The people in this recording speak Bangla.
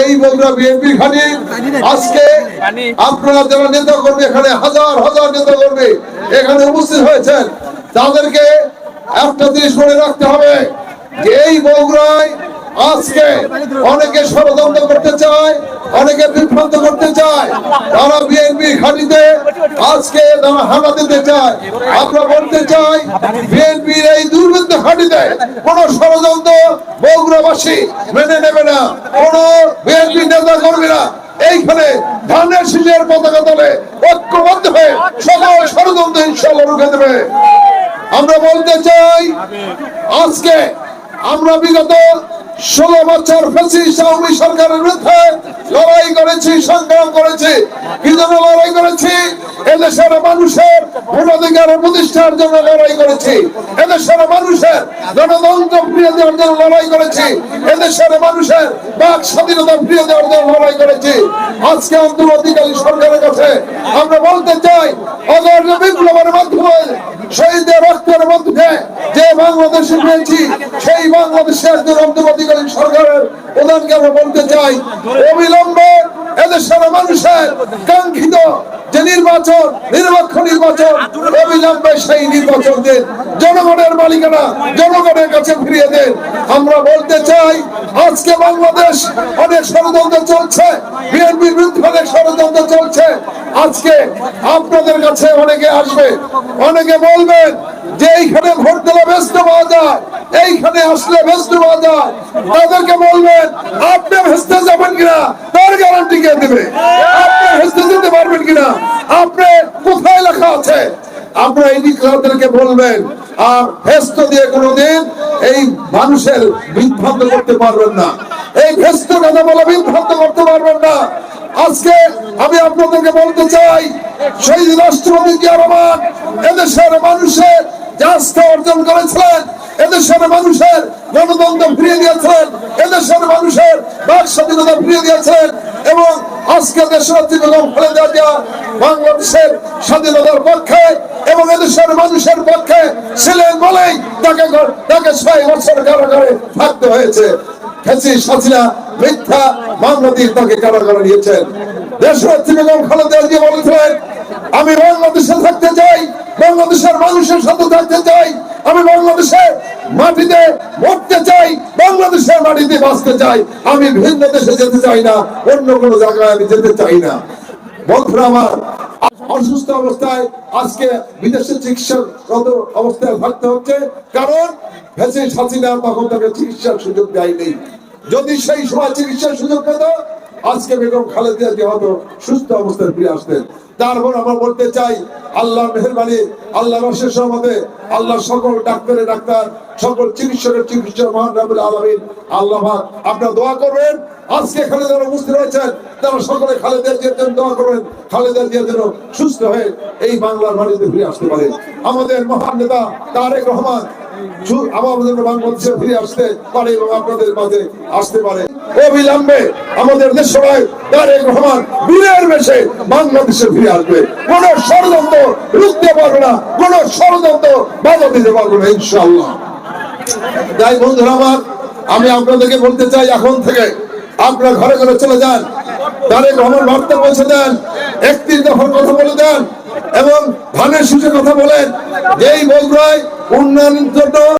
এই বগুড়া বিএনপি খালি আজকে আপনারা যারা নেতা করবে এখানে হাজার হাজার নেতা করবে এখানে উপস্থিত হয়েছেন তাদেরকে একটা জিনিস মনে রাখতে হবে যে এই বগুড়ায় আজকে অনেকে ষড়যন্ত্র করতে চায়, অনেকে বিভ্রান্ত করতে চায়। তারা বিএনপি ঘাটিতে আজকে তারা হানা দিতে চায়। আমরা বলতে চাই, বিএনপির এই দুর্বৃত্ত ঘাটিতে কোন ষড়যন্ত্র বগুড়াবাসী মেনে নেবে না। কোন বিএনপি নেতা কর্মীরা এইখানে ধানের শীষের পতাকা তলে ঐক্যবদ্ধ হয়ে সকল ষড়যন্ত্র ইনশাল্লাহ রুখে দেবে। আমরা বলতে চাই, আজকে আমরা বিগত ষোলো বছর ফেসিস আওয়ামী সরকারের বিরুদ্ধে লড়াই করেছি, সংগ্রাম করেছি কি জন্য লড়াই করেছি, এদেশের মানুষের ভোটাধিকার প্রতিষ্ঠার জন্য লড়াই করেছি, এদেশের মানুষের গণতন্ত্র ফিরে দেওয়ার জন্য লড়াই করেছি, এদেশের মানুষের বাক স্বাধীনতা ফিরে দেওয়ার জন্য লড়াই করেছি। আজকে অন্তর্বর্তীকালীন সরকারের কাছে আমরা বলতে চাই অগর বিপ্লবের মাধ্যমে যে বাংলাদেশে পেয়েছি সেই বাংলাদেশে একজন অন্তর্বর্তীকালীন সরকারের প্রধানকে আমরা বলতে চাই, অবিলম্বে এদেশের মানুষের কাঙ্ক্ষিত যে নির্বাচন, নিরপেক্ষ নির্বাচন, অবিলম্বে সেই নির্বাচন দিন। জনগণের মালিকানা, জনগণের কাছে ফিরিয়ে দেন। আমরা বলতে চাই, আজকে বাংলাদেশ অনেক ষড়যন্ত্র চলছে, বিএনপির বিরুদ্ধে অনেক ষড়যন্ত্র চলছে। আজকে আপনাদের কাছে অনেকে আসবে, অনেকে বলবেন যে এইখানে ভোট দিলে ব্যস্ত পাওয়া যায়, এইখানে আসলে ব্যস্ত পাওয়া যায়। তাদেরকে বলবেন, আপনি ভেস্তে যাবেন কিনা, তার গ্যারান্টি কে দেবে? আপনি ভেস্তে যেতে পারবেন কিনা? আপনি কোথায় লেখা আছে? আপনারা এই দিকদেরকে বলবেন, আর ভেস্ত দিয়ে কোনোদিন এই মানুষের বিভ্রান্ত করতে পারবেন না। এই ভেস্ত কথা বলে বিভ্রান্ত করতে পারবেন না। আজকে আমি আপনাদেরকে বলতে চাই, শহীদ রাষ্ট্রপতি এদেশের মানুষের যে অর্জন করেছিলেন, এদেশের মানুষের গণতন্ত্র ফিরিয়ে দিয়েছিলেন, এদেশের মানুষের বাক স্বাধীনতা ফিরিয়ে দিয়েছিলেন এবং আজকে দেশের বেগম খালেদা জিয়া বাংলাদেশের স্বাধীনতার পক্ষে এবং এদেশের মানুষের পক্ষে ছিলেন বলেই তাকে তাকে ছয় বছর কারাগারে থাকতে হয়েছে। ফেসি সাথীরা মিথ্যা মামলা দিয়ে তাকে কারাগারে নিয়েছেন। দেশনেত্রী বেগম খালেদা জিয়া বলেছিলেন, আমি বাংলাদেশে থাকতে চাই, বাংলাদেশের মানুষের সাথে থাকতে চাই, আমি বাংলাদেশের মাটিতে মরতে চাই, বাংলাদেশের মাটিতে বাঁচতে চাই, আমি ভিন্ন দেশে যেতে চাই না, অন্য কোনো জায়গায় আমি যেতে চাই না। বন্ধুরা আমার অসুস্থ অবস্থায় আজকে বিদেশে চিকিৎসারত অবস্থায় থাকতে হচ্ছে। কারণ ভেসে হাসিনা তখন তাকে চিকিৎসার সুযোগ দেয়নি। যদি সেই সময় চিকিৎসার সুযোগ পেত আজকে বেগম খালেদা হয়তো সুস্থ অবস্থায় ফিরে আসতেন তারপর আমরা বলতে চাই, আল্লাহ মেহরবানি, আল্লাহ রসের সহমতে, আল্লাহ সকল ডাক্তারের ডাক্তার, সকল চিকিৎসকের চিকিৎসক মহান আলমিন, আল্লাহ আপনারা দোয়া করবেন। আজকে যারা উপস্থিত রয়েছেন, তারা সকলে খালেদের জিয়ার জন্য দোয়া করবেন। খালেদের জিয়া যেন সুস্থ হয়ে এই বাংলার মাটিতে ফিরে আসতে পারে। আমাদের মহান নেতা তারেক রহমান আমাদের বাংলাদেশে ফিরে আসতে পারে এবং আপনাদের মাঝে আসতে পারে। অবিলম্বে আমাদের দেশ সবাই তারেক রহমান বীরের বেশে বাংলাদেশে ফিরে আসবে। কোন ষড়যন্ত্র রুখতে পারবে না, কোন ষড়যন্ত্র বাধা দিতে পারবে না, ইনশাআল্লাহ। তাই বন্ধুরা আমার, আমি আপনাদেরকে বলতে চাই, এখন থেকে আপনারা ঘরে ঘরে চলে যান, তারেক রহমান বার্তা পৌঁছে দেন একত্রিশ দফার কথা বলে দেন, এবং ধানের শীষের কথা বলেন। যে এই বগুড়ায় উন্নয়নের জন্য